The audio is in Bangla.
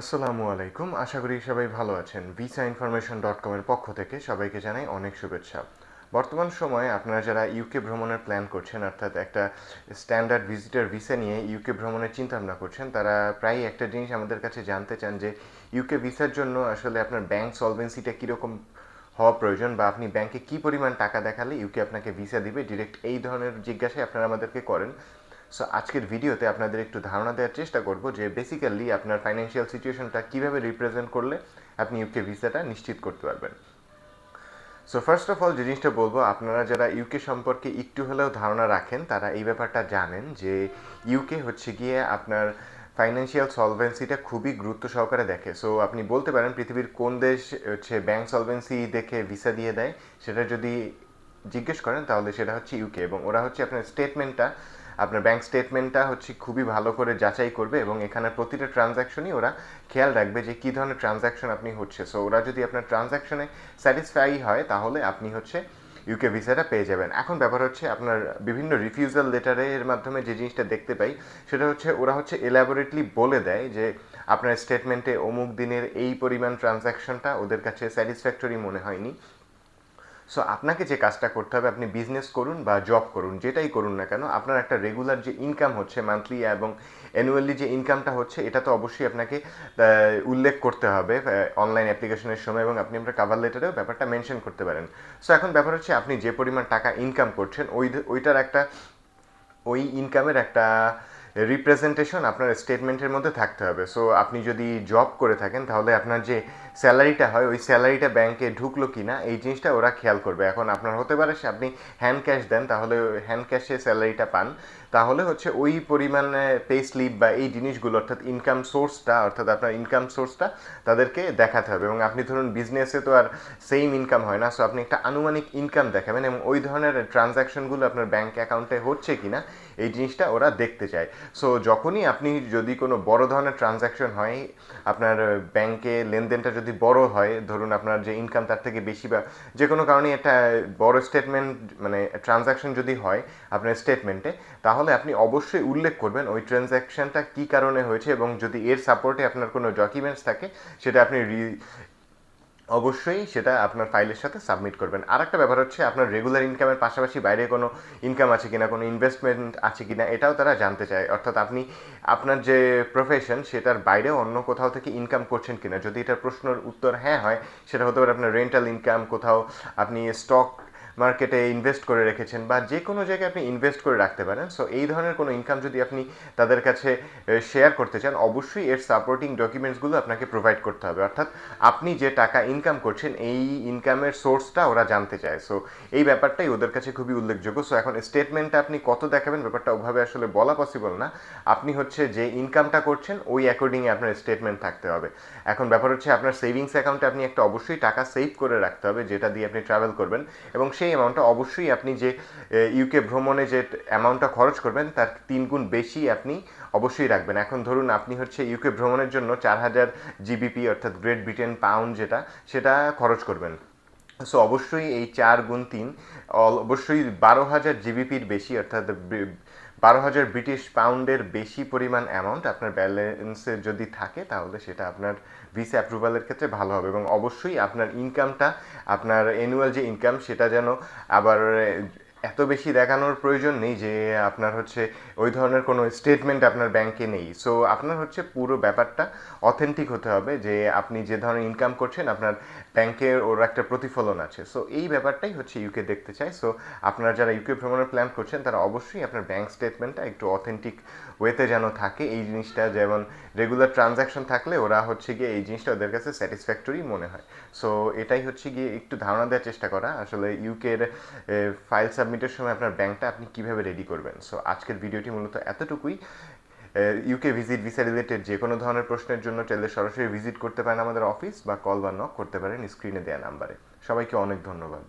আসসালামু আলাইকুম। আশা করি সবাই ভালো আছেন। ভিসা ইনফরমেশন ডট কমের পক্ষ থেকে সবাইকে জানাই অনেক শুভেচ্ছা। বর্তমান সময়ে আপনারা যারা ইউকে ভ্রমণের প্ল্যান করছেন, অর্থাৎ একটা স্ট্যান্ডার্ড ভিজিটার ভিসা নিয়ে ইউকে ভ্রমণের চিন্তা ভাবনা করছেন, তারা প্রায় একটা জিনিস আমাদের কাছে জানতে চান যে ইউকে ভিসার জন্য আসলে আপনার ব্যাংক সলভেন্সিটা কীরকম হওয়া প্রয়োজন বা আপনি ব্যাংকে কী পরিমাণ টাকা দেখালে ইউকে আপনাকে ভিসা দিবে? ডিরেক্ট এই ধরনের জিজ্ঞাসাই আপনারা আমাদেরকে করেন। সো আজকের ভিডিওতে আপনাদের একটু ধারণা দেওয়ার চেষ্টা করব যে বেসিক্যালি আপনার ফাইন্যান্সিয়াল সিচুয়েশনটা কীভাবে রিপ্রেজেন্ট করলে আপনি ইউকে ভিসাটা নিশ্চিত করতে পারবেন। সো ফার্স্ট অফ অল যে জিনিসটা বলব, আপনারা যারা ইউকে সম্পর্কে একটু হলেও ধারণা রাখেন, তারা এই ব্যাপারটা জানেন যে ইউকে হচ্ছে গিয়ে আপনার ফাইন্যান্সিয়াল সলভেন্সিটা খুবই গুরুত্ব সহকারে দেখে। সো আপনি বলতে পারেন পৃথিবীর কোন দেশ হচ্ছে ব্যাংক সলভেন্সি দেখে ভিসা দিয়ে দেয়, সেটা যদি জিজ্ঞেস করেন তাহলে সেটা হচ্ছে ইউকে এবং ওরা হচ্ছে আপনার স্টেটমেন্টটা আপনার ব্যাংক স্টেটমেন্টটা হচ্ছে খুবই ভালো করে যাচাই করবে এবং এখানে প্রতিটা ট্রানজ্যাকশনই ওরা খেয়াল রাখবে যে কী ধরনের ট্রানজ্যাকশন আপনি হচ্ছে। সো ওরা যদি আপনার ট্রানজ্যাকশনে স্যাটিসফাই হয়, তাহলে আপনি হচ্ছে ইউকে ভিসাটা পেয়ে যাবেন। এখন ব্যাপার হচ্ছে আপনার বিভিন্ন রিফিউজাল লেটারের মাধ্যমে যে জিনিসটা দেখতে পাই, সেটা হচ্ছে ওরা হচ্ছে এলাবোরেটলি বলে দেয় যে আপনার স্টেটমেন্টে অমুক দিনের এই পরিমাণ ট্রানজ্যাকশনটা ওদের কাছে স্যাটিসফ্যাক্টরি মনে হয়নি। সো আপনাকে যে কাজটা করতে হবে, আপনি বিজনেস করুন বা জব করুন, যেটাই করুন না কেন, আপনার একটা রেগুলার যে ইনকাম হচ্ছে মান্থলি এবং অ্যানুয়ালি যে ইনকামটা হচ্ছে, এটা তো অবশ্যই আপনাকে উল্লেখ করতে হবে অনলাইন অ্যাপ্লিকেশনের সময় এবং আপনি আপনার কাভার লেটারেও ব্যাপারটা মেনশন করতে পারেন। সো এখন ব্যাপার হচ্ছে আপনি যে পরিমাণ টাকা ইনকাম করছেন, ওই ওইটার একটা, ওই ইনকামের একটা রিপ্রেজেন্টেশন আপনার স্টেটমেন্টের মধ্যে থাকতে হবে। সো আপনি যদি জব করে থাকেন, তাহলে আপনার যে স্যালারিটা হয়, ওই স্যালারিটা ব্যাংকে ঢুকলো কি না এই জিনিসটা ওরা খেয়াল করবে। এখন আপনার হতে পারে আপনি হ্যান্ড ক্যাশ দেন, তাহলে হ্যান্ড ক্যাশে স্যালারিটা পান। তাহলে হচ্ছে ওই পরিমাণে পে স্লিপ বা এই জিনিসগুলো, অর্থাৎ ইনকাম সোর্সটা অর্থাৎ আপনার ইনকাম সোর্সটা তাদেরকে দেখাতে হবে। এবং আপনি ধরুন বিজনেসে তো আর সেম ইনকাম হয় না সো আপনি একটা আনুমানিক ইনকাম দেখাবেন এবং ওই ধরনের ট্রানজ্যাকশনগুলো আপনার ব্যাংক অ্যাকাউন্টে হচ্ছে কি না এই জিনিসটা ওরা দেখতে চায়। সো যখনই আপনি যদি কোনো বড় ধরনের ট্রানজ্যাকশন হয়, আপনার ব্যাংকে লেনদেনটা যদি বড় হয়, ধরুন আপনার যে ইনকাম তার থেকে বেশি বা যে কোনো কারণে একটা বড় স্টেটমেন্ট মানে ট্রানজ্যাকশন যদি হয় আপনার স্টেটমেন্টে তাহলে আপনি অবশ্যই উল্লেখ করবেন ওই ট্রানজ্যাকশনটা কী কারণে হয়েছে এবং যদি এর সাপোর্টে আপনার কোনো ডকুমেন্টস থাকে, সেটা আপনি অবশ্যই সেটা আপনার ফাইলের সাথে সাবমিট করবেন। আর একটা ব্যাপার হচ্ছে আপনার রেগুলার ইনকামের পাশাপাশি বাইরে কোনো ইনকাম আছে কিনা, কোনো ইনভেস্টমেন্ট আছে কিনা, এটাও তারা জানতে চায়। অর্থাৎ আপনি, আপনার যে প্রফেশন সেটার বাইরে অন্য কোথাও থেকে ইনকাম করছেন কিনা। যদি এটার প্রশ্নের উত্তর হ্যাঁ হয়, সেটা হতে পারে আপনার রেন্টাল ইনকাম কোথাও আপনি স্টক মার্কেটে ইনভেস্ট করে রেখেছেন বা যে কোনো জায়গায় আপনি ইনভেস্ট করে রাখতে পারেন সো এই ধরনের কোনো ইনকাম যদি আপনি তাদের কাছে শেয়ার করতে চান, অবশ্যই এর সাপোর্টিং ডকুমেন্টসগুলো আপনাকে প্রোভাইড করতে হবে। অর্থাৎ আপনি যে টাকা ইনকাম করছেন, এই ইনকামের সোর্সটা ওরা জানতে চায়। সো এই ব্যাপারটাই ওদের কাছে খুবই উল্লেখযোগ্য। সো এখন স্টেটমেন্টটা আপনি কত দেখাবেন, ব্যাপারটা ওভাবে আসলে বলা পসিবল না। আপনি হচ্ছে যে ইনকামটা করছেন, ওই অ্যাকর্ডিংয়ে আপনার স্টেটমেন্ট থাকতে হবে। এখন ব্যাপার হচ্ছে আপনার সেভিংস অ্যাকাউন্টে আপনি একটা অবশ্যই টাকা সেভ করে রাখতে হবে, যেটা দিয়ে আপনি ট্রাভেল করবেন। এবং সেই অ্যামাউন্টটা অবশ্যই আপনি যে ইউকে ভ্রমণে যে অ্যামাউন্টটা খরচ করবেন, তার তিন গুণ বেশি আপনি অবশ্যই রাখবেন। এখন ধরুন আপনি হচ্ছে ইউকে ভ্রমণের জন্য চার হাজার জিবিপি অর্থাৎ গ্রেট ব্রিটেন পাউন্ড যেটা, সেটা খরচ করবেন। সো অবশ্যই এই চার গুণ তিন অবশ্যই বারো হাজার জিবিপির বেশি, অর্থাৎ বারো হাজার ব্রিটিশ পাউন্ডের বেশি পরিমাণ অ্যামাউন্ট আপনার ব্যালেন্সে যদি থাকে, তাহলে সেটা আপনার ভিসা অ্যাপ্রুভালের ক্ষেত্রে ভালো হবে এবং অবশ্যই আপনার ইনকামটা আপনার অ্যানুয়াল যে ইনকাম সেটা যেন আবার এত বেশি দেখানোর প্রয়োজন নেই যে আপনার হচ্ছে ওই ধরনের কোনো স্টেটমেন্ট আপনার ব্যাংকে নেই। সো আপনার হচ্ছে পুরো ব্যাপারটা অথেন্টিক হতে হবে যে আপনি যে ধরনের ইনকাম করছেন, আপনার ব্যাংকের ওর একটা প্রতিফলন আছে। সো এই ব্যাপারটাই হচ্ছে ইউকে দেখতে চাই। সো আপনারা যারা ইউকে ভ্রমণের প্ল্যান করছেন, তারা অবশ্যই আপনার ব্যাংক স্টেটমেন্টটা একটু অথেন্টিক ওয়েতে যেন থাকে। এই জিনিসটা যেমন রেগুলার ট্রানজ্যাকশন থাকলে ওরা হচ্ছে গিয়ে এই জিনিসটা ওদের কাছে স্যাটিসফ্যাক্টরি মনে হয়। সো এটাই হচ্ছে গিয়ে একটু ধারণা দেওয়ার চেষ্টা করা। আসলে ইউকের ফাইল সাবমিটের সময় আপনার ব্যাংকটা আপনি কীভাবে রেডি করবেন? সো আজকের ভিডিওটি মূলত এতটুকুই। ইউকে ভিজিট ভিসা রিলেটেড যে কোনো ধরনের প্রশ্নের জন্য চাইলে সরাসরি ভিজিট করতে পারেন আমাদের অফিস বা কল বা নক করতে পারেন স্ক্রিনে দেওয়া নাম্বারে সবাইকে অনেক ধন্যবাদ।